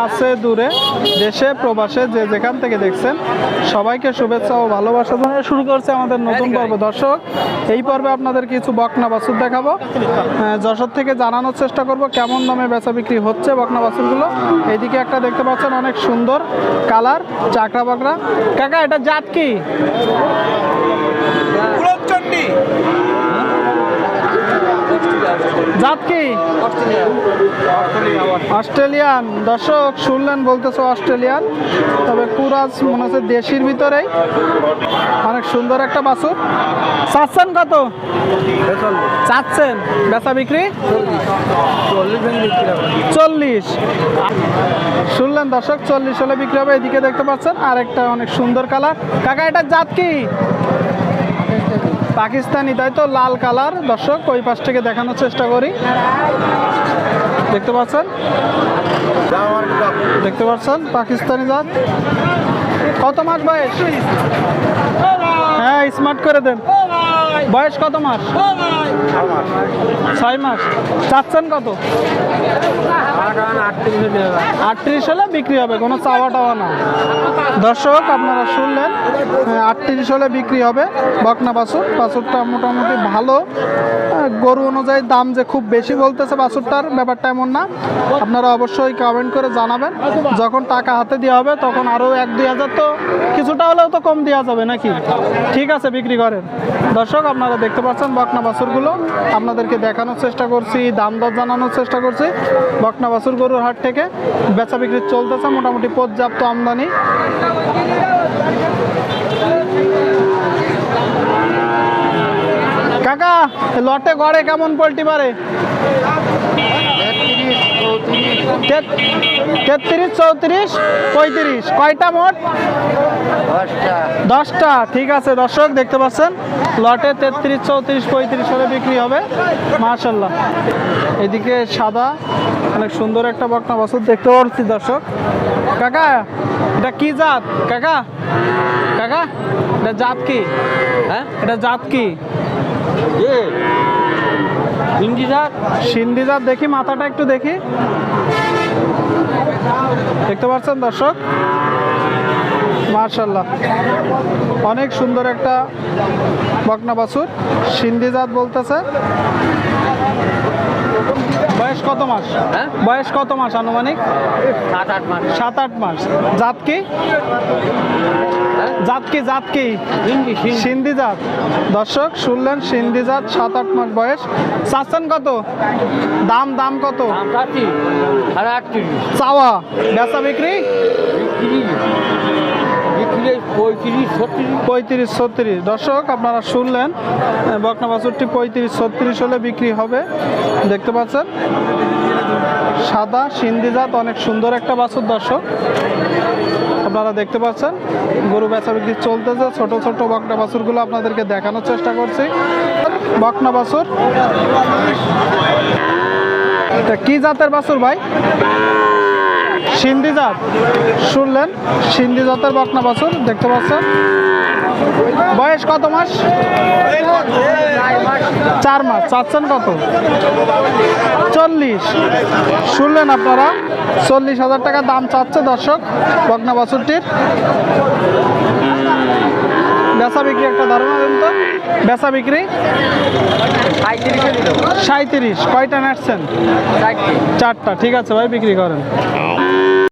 কাছে দূরে দেশে প্রবাসে যে যেখান থেকে দেখছেন সবাইকে শুভেচ্ছা ও ভালোবাসা জানিয়ে শুরু করছে আমাদের নতুন পর্ব। দর্শক এই পর্বে আপনাদের কিছু বকনা বাছুর দেখাবো। আহ, যশোর থেকে জানানোর চেষ্টা করব কেমন দামে বেচা বিক্রি হচ্ছে বকনা বাছুরগুলো। এইদিকে একটা দেখতে পাচ্ছেন অনেক সুন্দর কালার চাকরা বাকরা। কাকা এটা জাত কি? জাত কি? অস্ট্রেলিয়ান। দর্শক, শুনলেন বলতেছে অস্ট্রেলিয়ান, তবে কুরাজ মনে হচ্ছে দেশির ভিতরেই। অনেক সুন্দর একটা বাছুর। চাচ্ছেন কত? চাচ্ছেন। বেচা বিক্রি? চল্লিশ। শুনলেন দর্শক, চল্লিশ হলে বিক্রি হবে, এদিকে দেখতে পাচ্ছেন আর একটা অনেক সুন্দর কালার। কাকা এটা জাত কি? পাকিস্তানি, তাই তো? লাল কালার। দর্শক, ওই পাশ থেকে দেখানোর চেষ্টা করি। দেখতে পাচ্ছেন? দেখতে পাচ্ছেন? পাকিস্তানি জাত। কত মাস বয়স? হ্যাঁ স্মার্ট করে দেন। বয়স কত মাস? ছয় মাস। চাচ্ছেন কত? আটত্রিশ হলে বিক্রি হবে কোনো চাওয়া টাওয়া না। দর্শক আপনারা শুনলেন আটত্রিশ হলে বিক্রি হবে বকনা বাছুর। বাছুরটা মোটামুটি ভালো। গরু অনুযায়ী দাম যে খুব বেশি বলতেছে বাছুরটার ব্যাপারটা এমন না। আপনারা অবশ্যই কমেন্ট করে জানাবেন। যখন টাকা হাতে দেওয়া হবে তখন আরও এক দুই হাজার তো কিছুটা হলেও তো কম দেওয়া যাবে নাকি? ঠিক আছে বিক্রি করেন। দর্শক আপনারা দেখতে পাচ্ছেন বকনা বাছুরগুলো। আপনাদেরকে দেখানোর চেষ্টা করছি, দাম দর জানানোর চেষ্টা করছি। বকনা বাছুর গরুর হাট থেকে বেচা বিক্রি চলতেছে, মোটামুটি পর্যাপ্ত আমদানি। কাকা, লটে গড়ে কেমন পোলট্রি পারে? তেত্রিশ চৌত্রিশ পঁয়ত্রিশ। কয়টা মোট? দশটা। ঠিক আছে দর্শক দেখতে পাচ্ছেন? লটে তেত্রিশ চৌত্রিশ পঁয়ত্রিশ হলে বিক্রি হবে। মার্শাল্লাহ এদিকে সাদা অনেক সুন্দর একটা বকনা বছর দেখতে পাচ্ছি দর্শক। কাকা এটা কি জাত? কাকা? কাকা এটা জাত কি? হ্যাঁ? এটা জাত কি? হিন্দি জাত সিন্ধি জাত দেখি, মাথাটা একটু দেখি। দেখতে পাচ্ছেন দর্শক? মার্শাল্লাহ অনেক সুন্দর একটা বকনা বাছুর। সিন্ধি জাত বলতেছে। বয়স কত মাস? হ্যাঁ? বয়স কত মাস আনুমানিক? সাত আট মাস। সাত আট মাস। জাত কি? জাত কি জাত কি? সিন্ধি জাত। দর্শক শুনলেন সিন্ধি জাত সাত আট মাস বয়স। চাচ্ছেন কত? দাম দাম কত? চাওয়া। বেচা বিক্রি। পঁয়ত্রিশ, ছত্রিশ? দর্শক, আপনারা শুনলেন বকনা বাছুরটি পঁয়ত্রিশ, ছত্রিশ হলে বিক্রি হবে। দেখতে পাচ্ছেন? সাদা সিন্ধি জাত অনেক সুন্দর একটা বাছুর, দর্শক। আপনারা দেখতে পাচ্ছেন, গরু বেচা বিক্রি চলতেছে। ছোট ছোট বকনা বাছুরগুলো আপনাদেরকে দেখানোর চেষ্টা করছি। বকনা বাছুর। কি জাতের বাছুর ভাই? সিন্ধি জাত। শুনলেন? সিন্ধি জাতের বকনা বাছুর, দেখতে পাচ্ছেন? বয়স কত মাস? চার মাস। চাচ্ছেন কত? চল্লিশ। শুনলেন আপনারা? চল্লিশ হাজার টাকা দাম চাচ্ছে দর্শক বকনা বাছুরটির। বেচা বিক্রি একটা ধারণা দেন তো। বেচা বিক্রি? সাঁত্রিশে কয়টা নাটছেন? চারটা। ঠিক আছে ভাই, বিক্রি করেন।